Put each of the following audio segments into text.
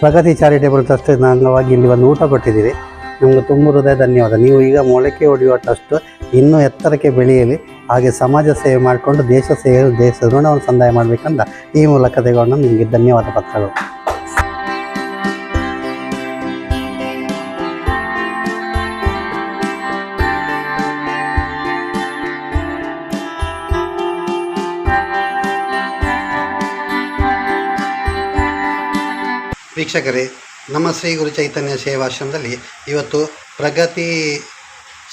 ಪ್ರಗತಿ charitable trust ಅಂಗವಾಗಿ ಇಲ್ಲಿ ಒಂದು ಊಟ ಕೊಟ್ಟಿದ್ದೀರಿ. ನಮಗೆ ತುಂಬ ಹೃದಯ ಧನ್ಯವಾದ. ನೀವು ಈಗ ಮೊಳಕೆ ಹೊಡೆಯುವ ಟ್ರಸ್ಟ್ ಇನ್ನೂ ಎತ್ತರಕ್ಕೆ ಬೆಳೆಯಲಿ, ಹಾಗೆ ಸಮಾಜ ಸೇವೆ ಮಾಡಿಕೊಂಡು ದೇಶ ಸೇವೆ ದೇಶ ಋಣವನ್ನು ಸಂದಾಯ ಮಾಡಬೇಕಂತ ಈ ಮೂಲಕ ತೆಗೊಂಡು ನಿಮಗೆ ಧನ್ಯವಾದ ಪತ್ರಗಳು. ವೀಕ್ಷಕರೇ, ನಮ್ಮ ಶ್ರೀ ಗುರು ಚೈತನ್ಯ ಸೇವಾಶ್ರಮದಲ್ಲಿ ಇವತ್ತು ಪ್ರಗತಿ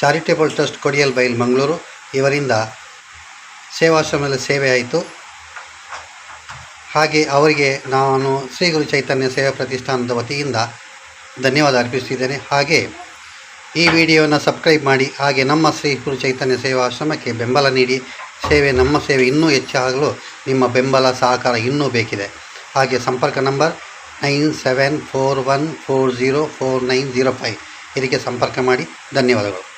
ಚಾರಿಟೇಬಲ್ ಟ್ರಸ್ಟ್ ಕೊಡಿಯಲ್ ಬೈಲ್ ಮಂಗಳೂರು ಇವರಿಂದ ಸೇವಾಶ್ರಮದಲ್ಲಿ ಸೇವೆ ಆಯಿತು ಹಾಗೆ ಅವರಿಗೆ ನಾನು ಶ್ರೀ ಗುರು ಚೈತನ್ಯ ಸೇವಾ ಪ್ರತಿಷ್ಠಾನದ ವತಿಯಿಂದ ಧನ್ಯವಾದ ಅರ್ಪಿಸ್ತಿದ್ದೇನೆ ಹಾಗೆ ಈ ವಿಡಿಯೋನ ಸಬ್ಸ್ಕ್ರೈಬ್ ಮಾಡಿ, ಹಾಗೆ ನಮ್ಮ ಶ್ರೀ ಗುರು ಚೈತನ್ಯ ಸೇವಾಶ್ರಮಕ್ಕೆ ಬೆಂಬಲ ನೀಡಿ, ಸೇವೆ ನಮ್ಮ ಸೇವೆ ಇನ್ನೂ ಹೆಚ್ಚಾಗಲು ನಿಮ್ಮ ಬೆಂಬಲ ಸಹಕಾರ ಇನ್ನೂ ಬೇಕಿದೆ. ಹಾಗೆ ಸಂಪರ್ಕ number nine seven four one four zero four nine zero five. ಇದಕ್ಕೆ ಸಂಪರ್ಕ ಮಾಡಿ. ಧನ್ಯವಾದಗಳು.